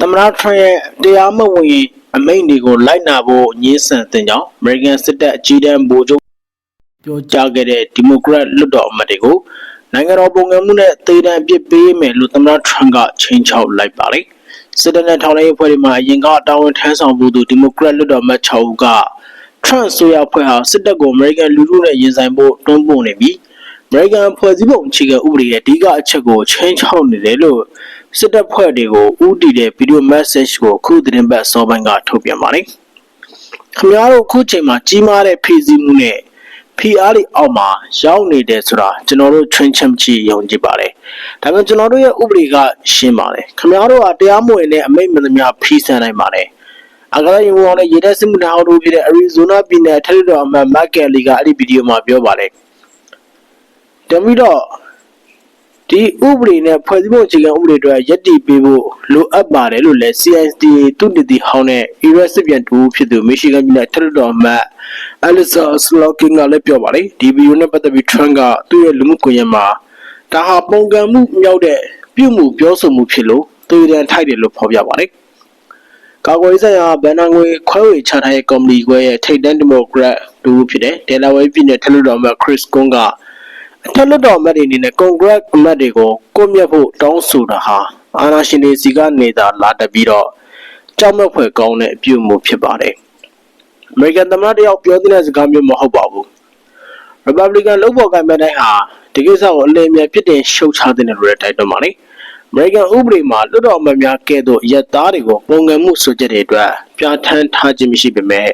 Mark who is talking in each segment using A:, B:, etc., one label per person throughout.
A: သမ္မတထရန့်ရဲ့တရားမဝင်အမိန့်တွေကိုလိုက်နာဖို့ညှင်းဆန်တဲ့ကြောင့် American စစ်တပ်အကြီးတန်းဗိုလ်ချုပ်ပြောကြားခဲ့တဲ့ဒီမိုကရက်လွှတ်တော်အမတ်တွေကိုနိုင်ငံတော်ပုံကမှုနဲ့သေဒဏ်အပြစ်ပေးမယ်လို့သမ္မတထရန့်ကချိန်ချောက်လိုက်ပါတယ်စစ်တပ်နဲ့ထောင်လှမ်းရေးဖွဲ့တွေမှာအရင်ကတာဝန်ထမ်းဆောင်မှုသူဒီမိုကရက်လွှတ်တော်အမတ်6ဦးကထရန့်ဆိုရဖွဲ့ဟာစစ်တပ်ကို American လူထုနဲ့ရင်ဆိုင်ဖို့တွန်းပို့နေပြီး American ဖွဲ့စည်းပုံအခြေခံဥပဒေရဲ့အဓိကအချက်ကိုချင်းချောက်နေတယ်လို့ စစ်တပ်ဖွဲ့တွေကိုဥတီတဲ့ဗီဒီယို message ကိုအခုသတင်းပတ်စောပိုင်းကထုတ်ပြန်ပါတယ်။ခင်ဗျားတို့အခုချိန်မှာကြီးမားတဲ့ဖိစီးမှုနဲ့ PR တွေအောက်မှာရောက်နေတယ်ဆိုတာကျွန်တော်တို့ train ချင်ချီယုံကြည်ပါတယ်။ဒါပေမဲ့ကျွန်တော်တို့ရဲ့ဥပဒေကရှင်းပါတယ်။ခင်ဗျားတို့ကတရားမဝင်တဲ့အမိန့်မသမျှဖိစံနိုင်ပါတယ်။အကလည်းရုံအောင်နဲ့ရေတပ်စစ်မှုထမ်းအောင်တို့ဖြစ်တဲ့ Arizona ပြည်နယ်ထက်လီတော်အမတ် Mark Kelly ကအဲ့ဒီဗီဒီယိုမှာပြောပါတယ်။တပြီးတော့ ဒီဥပဒေနဲ့ဖွဲ့စည်းပုံအခြေခံဥပဒေတွေရက်တည်ပေးဖို့လိုအပ်ပါတယ်လို့လည်း CISTA သူတည်တည်ဟောင်းတဲ့ US စစ်ပြန်တူဖြစ်သူ Michigan ပြည်နယ်ထက်လီတော်အမတ် Alisa Slotkin ကလည်းပြောပါတယ်ဒီဗီဒီယိုနဲ့ပတ်သက်ပြီး Trump ကသူ့ရဲ့လူမှုကွန်ရက်မှာဒါဟာပုံကံမှုမြောက်တဲ့ပြုမှုပြောဆိုမှုဖြစ်လို့သူရန်ထိုက်တယ်လို့ဖော်ပြပါတယ်ကာကွယ်ရေးဆိုင်ရာဗန်နာငွေခွဲဝေချထားတဲ့ကော်မတီခွဲရဲ့ထိပ်တန်းဒီမိုကရက်တူဖြစ်တဲ့ဒေလာဝဲပြည်နယ်ထက်လွတ်တော်မှာခရစ်ကွန်က အထက်လွတ်တော်အမတ်တွေအနေနဲ့ကွန်ဂရက်အမတ်တွေကိုကိုမြတ်ဖို့တောင်းဆိုတာဟာအာဏာရှင်တွေစီကနေသာလာတက်ပြီးတော့ကြောက်မက်ဖွယ်ကောင်းတဲ့အပြုအမူဖြစ်ပါတယ်။ American သမ္မတတယောက်ပြောတဲ့စကားမျိုးမဟုတ်ပါဘူး။ Republican လုပ်ဖော်ကိုင်မဲ့တိုင်းဟာဒီကိစ္စကိုအလင်းအမြန်ဖြစ်တင်ရှုတ်ချတဲ့လို့လည်းတိုက်တွန်းပါတယ်။ American ဥပဒေမှာလွတ်တော်အမတ်များကဲ့သို့ရက်သားတွေကိုပုံကံမှုဆိုချက်တွေအတွက်ပြဋ္ဌာန်းထားခြင်းမရှိပေမဲ့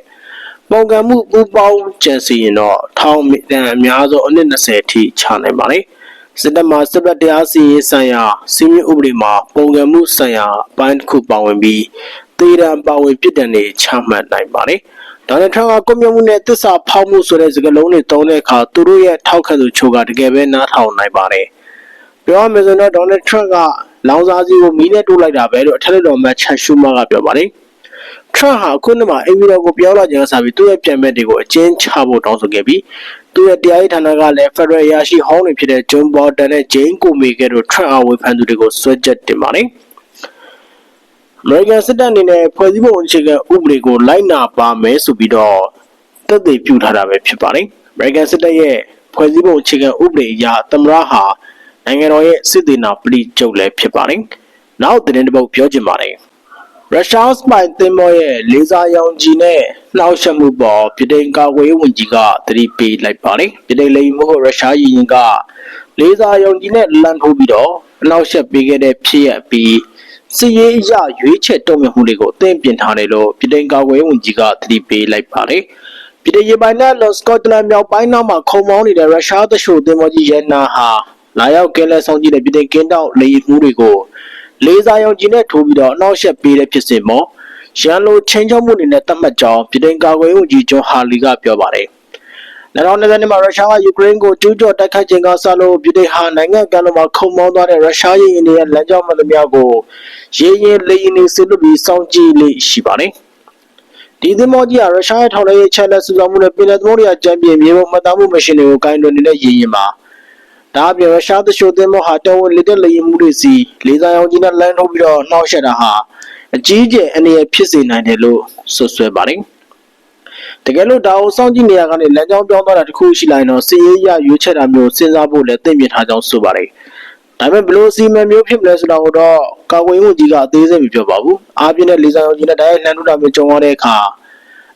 A: ပုံကံမှုပူပေါင်းကြံစီရင်တော့ထောင်တန်အများဆုံးအနည်း20အထိချနိုင်ပါတယ်။စစ်တပ်မှာစစ်တပ်တရားစီရင်ဆိုင်ရာစီမင်းဥပဒေမှာပုံကံမှုဆိုင်ရာအပိုင်းတစ်ခုပါဝင်ပြီးသေဒဏ်ပါဝင်ပြစ်ဒဏ်တွေချမှတ်နိုင်ပါတယ်။ဒေါ်နယ်ထရန့်ကကွန်မြူမှုနဲ့တစ္ဆာဖောက်မှုဆိုတဲ့စကားလုံးတွေသုံးတဲ့အခါသူတို့ရဲ့ထောက်ခံသူချို့ကတကယ်ပဲနားထောင်နိုင်ပါတယ်။ပြောရမယ်ဆိုတော့ဒေါ်နယ်ထရန့်ကလောင်စာစီကိုမီးနဲ့တိုးလိုက်တာပဲလို့အထက်လွှတ်တော်မှချက်ရှူမာကပြောပါတယ်။ ထရန့်ဟာအခုနှစ်မှာအင်ဗီတော်ကိုပြောင်းလာကြစပြီးသူ့ရဲ့ပြန်မဲ့တွေကိုအကျဉ်းချဖို့တောင်းဆိုခဲ့ပြီးသူ့ရဲ့တရားရေးဌာနကလည်းဖက်ဒရယ်ရာရှိဟောင်းတွေဖြစ်တဲ့ဂျွန်ဘော်တန်နဲ့ဂျိန်းကိုမီကဲတို့ထရန့်အဝေဖန်သူတွေကိုဆွဲချက်တင်ပါတယ်။ American စစ်တပ်အနေနဲ့ဖွဲ့စည်းပုံအခြေခံဥပဒေကိုလိုက်နာပါမယ်ဆိုပြီးတော့သက်သေပြုထားတာပဲဖြစ်ပါတယ်။ American စစ်တပ်ရဲ့ဖွဲ့စည်းပုံအခြေခံဥပဒေအရသမ္မတဟာနိုင်ငံတော်ရဲ့စစ်သေးနာပရိချုပ်လည်းဖြစ်ပါတယ်။နောက်သတင်းတစ်ပုဒ်ပြောချင်ပါတယ်။ ရုရှားစပိုင်သင်္ဘောရဲ့လေဆာရောင်ကြီးနဲ့နှောက်ယှက်မှုပေါ်ပြည်ထိုင်ကာကွယ်ရေးဝန်ကြီးကသတိပေးလိုက်ပါတယ်။ပြည်ထိုင်လိမ်မှုရုရှားရည်ရင်ကလေဆာရောင်ကြီးနဲ့လမ်းထိုးပြီးတော့နှောက်ယှက်ပေးခဲ့တဲ့ဖြစ်ရပြီးစစ်ရေးအရရွေးချယ်တုံ့ပြန်မှုတွေကိုအသင့်ပြင်ထားတယ်လို့ပြည်ထိုင်ကာကွယ်ရေးဝန်ကြီးကသတိပေးလိုက်ပါတယ်။ပြည်ထောင်ရေးပိုင်းနဲ့လော့စကော့တလန်မြောက်ပိုင်းနောက်မှာခုံမောင်းနေတဲ့ရုရှားသရှို့သင်္ဘောကြီးရဲနာဟာလာရောက်ကဲလဲဆောင်ကြည့်တဲ့ပြည်ထောင်ကင်းတောက်လေမှုတွေကို လေးစားရောင်ကြီးနဲ့ထိုးပြီးတော့အနောက်ရှက်ပေးတဲ့ဖြစ်စဉ်မှာရန်လိုချင်းချောက်မှုအနေနဲ့သတ်မှတ်ကြောင်းပြည်ထောင်ကာကွယ်ရေးဝန်ကြီးဂျွန်ဟာလီကပြောပါတယ်။2020မှာရုရှားကယူကရိန်းကိုကျူးကျော်တိုက်ခိုက်ခြင်းကစလို့ပြည်ထောင်ဟာနိုင်ငံကမ်းလွန်မှာခုံမောင်းသွားတဲ့ရုရှားရင်တွေရဲ့လမ်းကြောင်းမှန်သမျှကိုရေရင်လေရင်တွေဆစ်လွတ်ပြီးစောင့်ကြည့်လေ့ရှိပါတယ်။ဒီသင်္ဘောကြီးကရုရှားရဲ့ထောက်လှမ်းရေးချက်လက်စုဆောင်မှုနဲ့ပြည်내သဘောတရားကြံပြင်းမြေပုံမှတ်သားမှုမရှင်တွေကိုကိုင်းတွင်နေတဲ့ရေရင်မှာ ဒါအပြင်ရုရှားသရှိုသင်းမောဟာတော်ဝင်လက်တဲ့လေရင်မှုတွေစီလေးစားအောင်ကြီးနဲ့လမ်းထုတ်ပြီးတော့နှောက်ယှက်တာဟာအကြီးကျယ်အနေနဲ့ဖြစ်စေနိုင်တယ်လို့ဆွဆွဲပါတယ်တကယ်လို့ဒါအောင်စောင့်ကြည့်နေရကနေလမ်းကြောင်းပြောင်းသွားတာတခုရှိလိုက်တော့စီရေးရရွေးချက်တာမျိုးစဉ်းစားဖို့လည်းသိမြင်ထားကြောင်းဆိုပါတယ်ဒါပေမဲ့ဘလို့စီမံမျိုးဖြစ်မလဲဆိုတာကိုတော့ကာကွယ်ရေးဝန်ကြီးကအသေးစိတ်မပြောပါဘူးအားပြင်းတဲ့လေးစားအောင်ကြီးနဲ့တိုင်းလှမ်းထုတ်တာမျိုးကြုံရတဲ့အခါ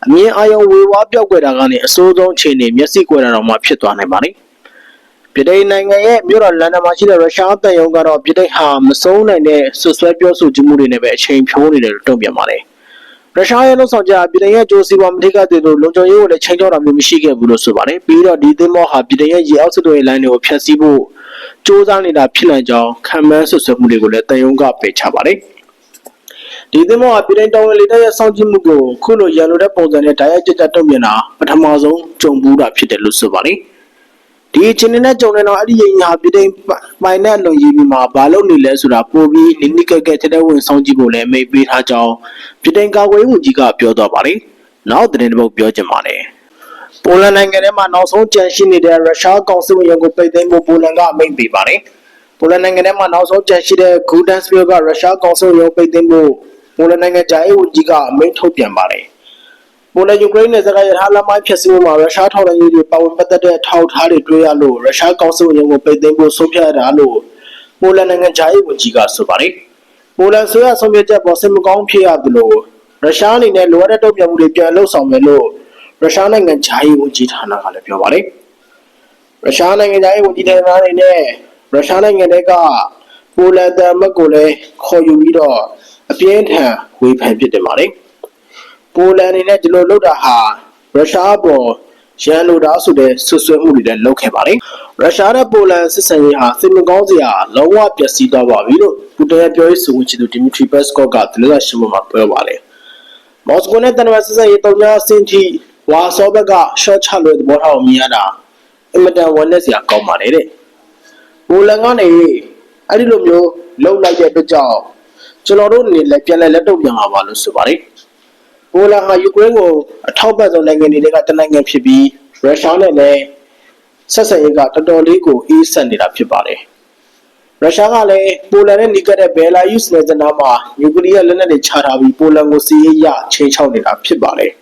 A: အမြင်အာရုံဝေဝါးပြောက်ွယ်တာကနေအစိုးဆုံးအခြေအနေမျက်စိကွယ်တာတော့မှဖြစ်သွားနိုင်ပါတယ် ပြည်ထိုင်နိုင်ငံရဲ့မြို့တော်လန်ဒန်မှာရှိတဲ့ရုရှားတန်ယုံကတော့ပြည်ထိုင်ဟာမဆုံးနိုင်တဲ့ဆွဆွဲပြောဆိုမှုတွေနဲ့ပဲအချိန်ဖြိုးနေတယ်လို့တုံ့ပြန်ပါတယ်။ရုရှားရဲ့လှုပ်ဆောင်ချက်ပြည်ထိုင်ရဲ့ကြိုးစီပွားမထိကတဲ့လို့လုံခြုံရေးကိုလည်းချိန်ချောတာမျိုးမရှိခဲ့ဘူးလို့ဆိုပါတယ်။ပြီးတော့ဒီသင်းမောဟာပြည်ထိုင်ရဲ့ရေအောက်စစ်တွေလိုင်းတွေကိုဖျက်ဆီးဖို့စ조사နေတာဖြစ်နိုင်ကြောင်းခံမှန်းဆွဆွဲမှုတွေကိုလည်းတန်ယုံကပယ်ချပါတယ်။ဒီသင်းမောဟာပြည်ထိုင်တောင်ဝင်လေတပ်ရဲ့စောင့်ကြည့်မှုကိုခုလိုရန်လိုတဲ့ပုံစံနဲ့ဓာတ်ရိုက်ကြကြတုံ့ပြန်တာပထမဆုံးကြုံဘူးတာဖြစ်တယ်လို့ဆိုပါတယ်။ ဒီအချင်းနဲ့ကြုံနေတော့အဲ့ဒီရင်ဟာပြည်တိုင်ပိုင်တဲ့လုံကြီးပြီးမှာဘာလို့နေလဲဆိုတာပို့ပြီးနိနိကက်ကက်တဲ့ဝင်ဆောင်ကြည့်ဖို့လည်းမိတ်ပေးထားကြောင်းပြည်တိုင်ကာကွယ်ဝင်ကြီးကပြောတော့ပါတယ်။နောက်တဲ့တစ်ပုတ်ပြောချင်ပါတယ်။ပိုလန်နိုင်ငံထဲမှာနောက်ဆုံးကြန့်ရှိနေတဲ့ရုရှားကောင်စစ်ဝန်ရုံးကိုပိတ်သိမ်းဖို့ပိုလန်ကအမိန့်ပေးပါတယ်။ပိုလန်နိုင်ငံထဲမှာနောက်ဆုံးကြန့်ရှိတဲ့ဂူဒန်စပီယကရုရှားကောင်စစ်ဝန်ရုံးပိတ်သိမ်းဖို့ပိုလန်နိုင်ငံဂျာအေးဝန်ကြီးကအမိန့်ထုတ်ပြန်ပါတယ် ပိုလန်ယူကရိန်းနဲ့စကားရထားလမ်းမိုင်းဖြစ်စီမှုမှာရုရှားထောက်လှမ်းရေးတွေပါဝင်ပတ်သက်တဲ့ထောက်ထားတွေတွေ့ရလို့ရုရှားကောင်စစ်ဝန်ရုံးကိုပိတ်သိမ်းဖို့ဆုံးဖြတ်ရတာလို့ပိုလန်နိုင်ငံဂျာအေးဝန်ကြီးကဆိုပါတယ်ပိုလန်ဆိုရဆုံးဖြတ်ချက်ပေါ်စစ်မကောင်းဖြစ်ရသလိုရုရှားအနေနဲ့လိုအပ်တဲ့တုံ့ပြန်မှုတွေပြန်လှုပ်ဆောင်မယ်လို့ရုရှားနိုင်ငံဂျာအေးဝန်ကြီးဌာနကလည်းပြောပါတယ်ရုရှားနိုင်ငံဂျာအေးဝန်ကြီးဌာနအနေနဲ့ရုရှားနိုင်ငံတွေကပိုလန်တမတ်ကိုလည်းခေါ်ယူပြီးတော့အပြင်းထန်ဝေဖန်ပြစ်တင်ပါတယ် ပိုလန်အနေနဲ့ဒီလိုလုပ်တာဟာရုရှားပေါ်ရန်လိုတာဆိုတဲ့ဆွဆွဲမှုတွေလည်းလုပ်ခဲ့ပါတယ်ရုရှားနဲ့ပိုလန်စစ်ဆင်ရေးဟာစိတ်မကောင်းစရာလုံးဝပျက်စီးသွားပါပြီလို့ပူတင်ရဲ့ပြောရေးဆိုခွင့်ရှိသူဒီမီထရီပက်စကော့ကသတင်းစာရှင်းလင်းပွဲမှာပြောပါတယ်မော်စကိုနဲ့တန်ဝက်စစ်ဆင်ရေးတုံ့ပြန်စင်တီဝါဆောဘက်ကရှော့ချလို့သဘောထားကိုမြင်ရတာအင်မတန်ဝမ်းနည်းစရာကောင်းပါတယ်တဲ့ပိုလန်ကနေအဲ့ဒီလိုမျိုးလှုပ်လိုက်တဲ့အတွက်ကြောင့်ကျွန်တော်တို့အနေနဲ့လည်းပြန်လည်လက်တုံ့ပြန်လာပါလို့ဆိုပါတယ် ပိုလန်ဟာယူကရိန်းကိုအထောက်ပံ့ဆုံးနိုင်ငံတွေကတနိုင်ငံဖြစ်ပြီးရုရှားနဲ့လည်းဆက်ဆံရေးကတော်တော်လေးကိုအေးဆက်နေတာဖြစ်ပါတယ်ရုရှားကလည်းပိုလန်နဲ့နီးကပ်တဲ့ဘယ်လာရုစ်နယ်စပ်နားမှာနျူကလ িয়ার လက်နက်တွေချထားပြီးပိုလန်ကိုစီးရေးရချင်းချောက်နေတာဖြစ်ပါတယ်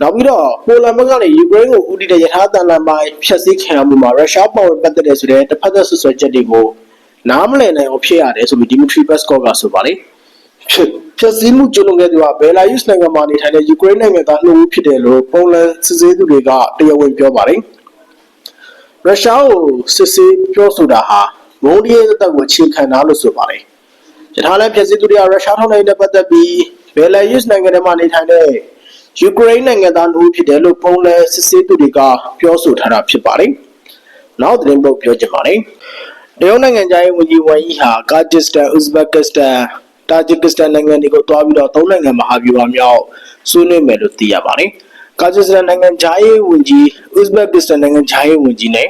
A: နောက်ပြီးတော့ပိုလန်ဘက်ကနေယူကရိန်းကိုဦးတည်တဲ့ယထာတန်လန်ပိုင်းဖျက်ဆီးခံရမှုမှာရုရှားပါဝင်ပတ်သက်တဲ့ဆိုတဲ့တစ်ဖက်သက်ဆွဆွဲချက်တွေကိုနားမလည်နိုင်အောင်ဖြစ်ရတယ်ဆိုပြီးဒီမီထရီပက်စကော့ကဆိုပါတယ် ဖြည့်စည်းမှုကျုံးခဲ့သူကဘယ်လာရုစ်နိုင်ငံမှာနေထိုင်တဲ့ယူကရိန်းနိုင်ငံသားနှစ်ဦးဖြစ်တယ်လို့ပုံလန်စစ်ဆေးသူတွေကတရားဝင်ပြောပါတယ်ရုရှားကိုစစ်ဆေးပြောဆိုတာဟာမုန်းဒီရဲ့တပ်ကိုအခြေခံတာလို့ဆိုပါတယ်ယထာလည်းဖြည့်စည်းသူတွေကရုရှားထောက်နိုင်တဲ့ပတ်သက်ပြီးဘယ်လာရုစ်နိုင်ငံထဲမှာနေထိုင်တဲ့ယူကရိန်းနိုင်ငံသားတို့ဖြစ်တယ်လို့ပုံလဲစစ်ဆေးသူတွေကပြောဆိုထားတာဖြစ်ပါတယ်။နောက်သတင်းပုတ်ပြောချင်ပါတယ်။တရုတ်နိုင်ငံသားရဲ့ဝန်ကြီးဝမ်ယီဟာကာဂျစ္စတန်၊ဥဇဘက်ကစ္စတန်၊ တာဂျစ်ကစ္စတန်နိုင်ငံတွေကိုတွားပြီးတော့သုံးနိုင်ငံမဟာဗျူဟာမြောက်ဆွေးနွေးမယ်လို့သိရပါတယ်။ကာဂျစ္စတန်နိုင်ငံသားရဲ့ဝန်ကြီး၊ဥဇဘက်ကစ္စတန်နိုင်ငံသားရဲ့ဝန်ကြီးနဲ့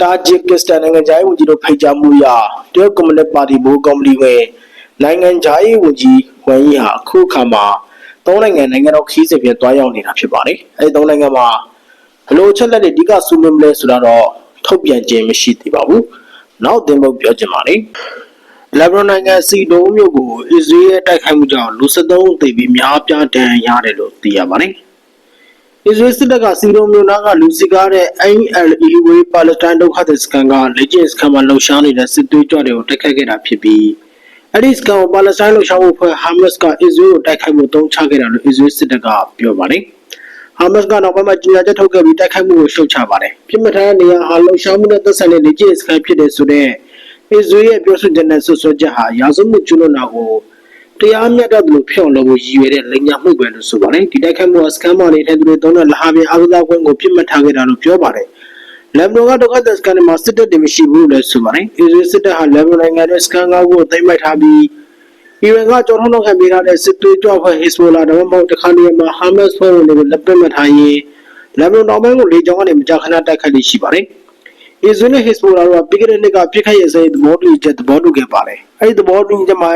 A: တာဂျစ်ကစ္စတန်နိုင်ငံသားရဲ့ဝန်ကြီးတို့ဖိတ်ကြားမှုအရတရုတ်ကွန်မြူနစ်ပါတီဘိုးကော်မတီဝင်နိုင်ငံသားရဲ့ဝန်ကြီးဝမ်ယီဟာအခုအခါမှာသုံးနိုင်ငံနိုင်ငံတော်ခီးစဉ်ပြန်တွားရောက်နေတာဖြစ်ပါတယ်။အဲဒီသုံးနိုင်ငံမှာဘလို့ချက်လက်တွေအဓိကဆွေးနွေးမလဲဆိုတာတော့ထုတ်ပြန်ခြင်းမရှိသေးပါဘူး။နောက်သင်ဖို့ပြောချင်ပါတယ်။ လက်ဘနွန်နိုင်ငံစီဒိုမြို့ကိုအစ္စရေးရဲ့တိုက်ခိုက်မှုကြောင့်လူ73ဦးသေပြီးများပြားဒဏ်ရာရတယ်လို့သိရပါတယ်။အစ္စရေးစစ်တပ်ကစီဒိုမြို့နားကလူစီကားတဲ့ NLE ဝေးပါလက်စတိုင်းဒုက္ခသည်စခန်းကလေ့ကျင့်စခန်းမှာလှုပ်ရှားနေတဲ့စစ်သွေးကြွတွေကိုတိုက်ခိုက်ခဲ့တာဖြစ်ပြီးအဲ့ဒီစကန်ကိုပါလက်စတိုင်းလှုပ်ရှားမှုဖွဲ့ဟာမတ်စ်ကအစ္စရေးကိုတိုက်ခိုက်မှုတုံးချခဲ့တယ်လို့အစ္စရေးစစ်တပ်ကပြောပါတယ်။ဟာမတ်စ်ကနောက်ပိုင်းမှာကြေညာချက်ထုတ်ခဲ့ပြီးတိုက်ခိုက်မှုကိုရှုတ်ချပါတယ်။ပြစ်မှတ်ထားတဲ့နေရာဟာလှုပ်ရှားမှုနဲ့သက်ဆိုင်တဲ့လေ့ကျင့်စခန်းဖြစ်တဲ့ဆိုတဲ့ အစ္စရေးရဲ့ပြောဆိုချက်နဲ့ဆွဆွချက်ဟာရာဇဝတ်ကျူးလွန်တာကိုတရားမျှတတယ်လို့ဖြောင့်လို့ရည်ရွယ်တဲ့လိမ်ညာမှုပဲလို့ဆိုပါတယ်။ဒီတိုက်ခိုက်မှုကစကန်မာနေတဲ့သူတွေသုံးတဲ့လဟာပြင်အာကစားကွင်းကိုပြစ်မှတ်ထားခဲ့တာလို့ပြောပါတယ်။လက်ဘနွန်ကဒုက္ခသည်စကန်မှာစစ်တပ်တွေမရှိဘူးလို့ဆိုပါတယ်။အစ္စရေးစစ်တပ်ဟာလက်ဘနွန်နိုင်ငံရဲ့စကန်ကားကိုသိမ်းပိုက်ထားပြီးအီရန်ကကြော်ထုံးထုတ်ခံပေးထားတဲ့စစ်သွေးကြွဖွဲ့ဟစ်စဘိုလာဒါမှမဟုတ်တခါတည်းမှာဟာမတ်စ်ဖွဲ့ဝင်တွေကိုလက်ပတ်မှတ်ထားရင်လက်ဘနွန်တောင်ပိုင်းကိုလေကြောင်းကနေမကြာခဏတိုက်ခိုက်လေးရှိပါတယ်။ အစ္စရေးနဲ့ဟစ်စဘိုလာတို့ကပြီးခဲ့တဲ့နှစ်ကပြစ်ခတ်ရေးစဲသဘောတူချက်သဘောတူခဲ့ပါတယ်။အဲဒီသဘောတူချက်မှာ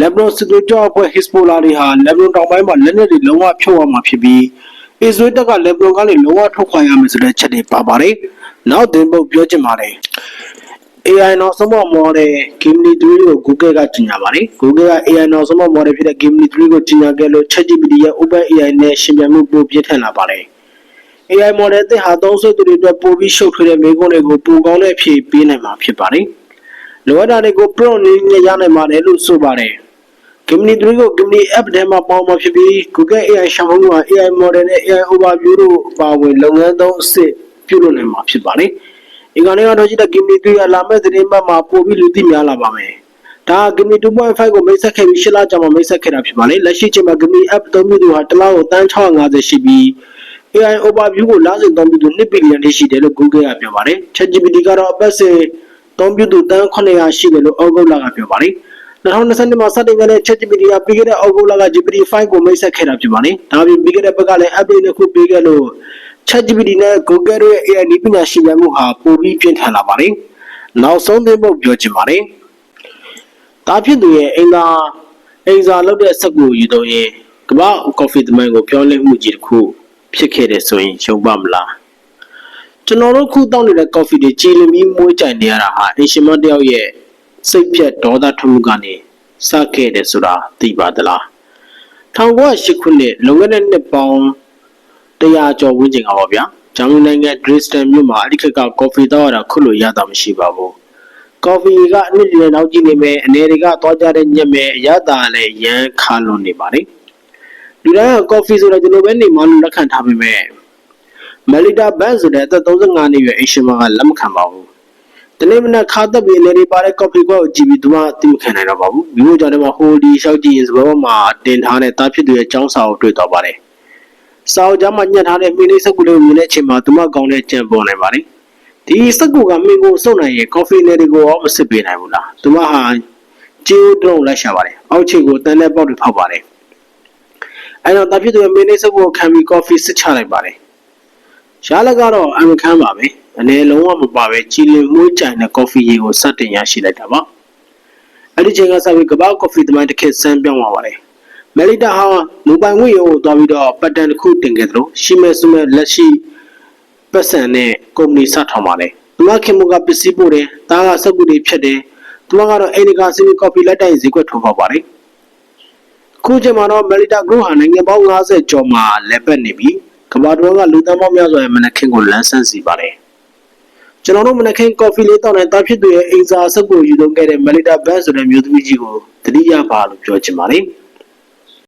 A: လက်ဘနွန်စစ်သွေးကြွဖွဲ့ဟစ်စဘိုလာတွေဟာလက်ဘနွန်တောင်ပိုင်းမှာလက်နက်တွေလုံးဝဖြုတ်ရမှာဖြစ်ပြီးအစ္စရေးတပ်ကလက်ဘနွန်ကနေလုံးဝထုတ်ခွာရမယ်ဆိုတဲ့ချက်တွေပါပါတယ်။နောက်တင်ပုတ်ပြောချင်ပါတယ်။ AI နောက်ဆုံးမော်ဒယ် Gemini 3ကို Google ကကြီးညာပါတယ်။ Google က AI နောက်ဆုံးမော်ဒယ်ဖြစ်တဲ့ Gemini 3ကိုကြီးညာခဲ့လို့ ChatGPT ရဲ့ OpenAI နဲ့ရှင်ပြိုင်မှုပိုပြည့်ထန်လာပါတယ်။ AI မော်ဒယ်အသစ်ဟာသုံးစွဲသူတွေအတွက်ပိုပြီးရှုပ်ထွေးတဲ့မေးခွန်းတွေကိုပိုကောင်းတဲ့အဖြေပေးနိုင်မှာဖြစ်ပါတယ်။လိုအပ်တာတွေကို prompt နည်းနဲ့ရနိုင်ပါတယ်လို့ဆိုပါတယ်။ Gemini 3ကို Gemini app ထဲမှာပေါင်းမှာဖြစ်ပြီး Google AI ရှာဖွေမှုမှာ AI model နဲ့ AI overview တို့ပါဝင်လုပ်ငန်းသုံးအဆင့်ပြုလုပ်နိုင်မှာဖြစ်ပါတယ်။အင်္ဂါနေ့ကတော့ရှိတဲ့ Gimli 3အလာမဲ့သတင်းပတ်မှာပို့ပြီးလူသိများလာပါမယ်။ဒါ Gimli 2.5ကိုမိတ်ဆက်ခဲ့ပြီးရှစ်လကြာမှမိတ်ဆက်ခဲ့တာဖြစ်ပါလေ။လက်ရှိချိန်မှာ Gimli app သုံးပြီးသူဟာတစ်လောက်ကိုတန်း650ရှိပြီး AI overview ကိုလာစဉ်သုံးပြီးသူ2ဘီလီယံထိရှိတယ်လို့ Google ကပြောပါတယ်။ ChatGPT ကတော့အပတ်စဉ်သုံးပြီးသူတန်း900ရှိတယ်လို့ August လကပြောပါတယ်။2020မှာစတင်ခဲ့တဲ့ ChatGPT ကပြီးခဲ့တဲ့ August လက GPT-5 ကိုမိတ်ဆက်ခဲ့တာဖြစ်ပါတယ်။ဒါပြင်ပြီးခဲ့တဲ့ဘက်ကလည်း update တစ်ခုပေးခဲ့လို့ ChatGPT နဲ့ Google တို့ရဲ့ AI နည်းပညာရှင်ပြမှုဟာပိုပြီးပြင်းထန်လာပါတယ်။နောက်ဆုံးသင်းဖို့ပြောချင်ပါတယ်။ဒါဖြစ်သူရဲ့အင်္ဂါအင်္ဂါလောက်တဲ့ဆက်ကိုယူတော့ရင်ကမ္ဘာကော်ဖီသမိုင်းကိုပြောင်းလဲမှုကြီးတစ်ခု ဖြစ်ခဲ့တယ်ဆိုရင်ရှုံးပါမလား။ကျွန်တော်တို့ခုတောက်နေတဲ့ကော်ဖီတွေကြည်လင်ပြီးမွေးကြိုင်နေရတာဟာအရှင်မတယောက်ရဲ့စိတ်ဖြတ်ဒေါသထွက်မှုကနေစခဲ့တယ်ဆိုတာသိပါသလား1908ခုနှစ်လွန်ခဲ့တဲ့နှစ်ပေါင်း100ကျော်ဝန်းကျင်ကပါဗျာဂျာမနီနိုင်ငံဒရစ်စတန်မြို့မှာအဲ့ဒီခေတ်ကကော်ဖီတောက်ရတာခုလိုရတာမရှိပါဘူးကော်ဖီကအနည်းငယ်နောက်ကြည့်နေမယ်အနေတွေကသွားကြတဲ့ညက်မယ်အရသာလည်းရမ်းခါလွန်နေပါလေ လူတိုင်းကကော်ဖီဆိုတော့ဒီလိုပဲနေမှလို့လက်ခံထားပေမဲ့မယ်လီတာဘန်ဆိုတဲ့အသက်35နှစ်အရွယ်အိရှင်မကလက်မခံပါဘူးဒီနေ့မနက်ခါတက်ပြီးအနေတွေပါတဲ့ကော်ဖီကွက်ကိုကြည့်ပြီးသူကသိမခံနိုင်တော့ပါဘူးမြို့ကြောင်ထဲမှာဟိုဒီရှောက်ကြည့်ရင်စဘောမှာတင်ထားတဲ့တားဖြစ်သူရဲ့ចောင်းစာကိုတွေ့တော့ပါတယ်စာအုပ်ကြားမှာညှက်ထားတဲ့မိလေးစက်ကူလေးကိုမြင်တဲ့အချိန်မှာသူမကောင်းတဲ့ကြံပေါ်နိုင်ပါတယ်ဒီစက်ကူကမင်းကိုစုံနိုင်ရဲ့ကော်ဖီနယ်တွေကိုရောမစစ်ပေးနိုင်ဘူးလားသူမဟာကျိုးတုံးလိုက်ရှာပါတယ်အောက်ခြေကိုတန်းတဲ့ပေါက်တွေဖောက်ပါတယ် အဲတော့တားဖြစ်သူရဲ့မိလေးစက်ကူကိုခံပြီးကော်ဖီစစ်ချလိုက်ပါတယ်ရှားလက်ကတော့အမခမ်းပါပဲအနေလုံးဝမပါပဲကြည်လင်မှုကြိုင်တဲ့ကော်ဖီရေကိုစတင်ရရှိလိုက်တာပါအဲ့ဒီချိန်ကစပြီးကမ္ဘာကော်ဖီသမိုင်းတစ်ခေတ်ဆန်းပြောင်းသွားပါတယ်မယ်လီတာဟာမိုဘိုင်ငွေရုံကိုသွားပြီးတော့ပတ်တန်တစ်ခုတင်ခဲ့သလိုရှိမဲ့စုမဲ့လက်ရှိပတ်စံနဲ့ကုမ္ပဏီစထောင်ပါတယ်သူမခင်မကပစ္စည်းပို့တယ်တားကစက်ကူတွေဖြတ်တယ်သူမကတော့အိန္ဒိကစီကော်ဖီလက်တိုင်ဈေးကွက်ထုတ်ပေါက်ပါတယ် ခုချိန်မှာတော့မယ်လီတာဂရုဟာနိုင်ငံပေါင်း90ကျော်မှာလက်ပတ်နေပြီးကမ္ဘာတော်ကလူသန်းပေါင်းများစွာရဲ့မနက်ခင်းကိုလမ်းဆန်းစီပါတယ်ကျွန်တော်တို့မနက်ခင်းကော်ဖီလေးတောက်နေတာဖြစ်သူရဲ့အိမ်စာစက်ကိုယူသုံးခဲ့တဲ့မယ်လီတာဘတ်ဆိုတဲ့မျိုးသမီးကြီးကိုတတိယပါလို့ပြောချင်ပါတယ်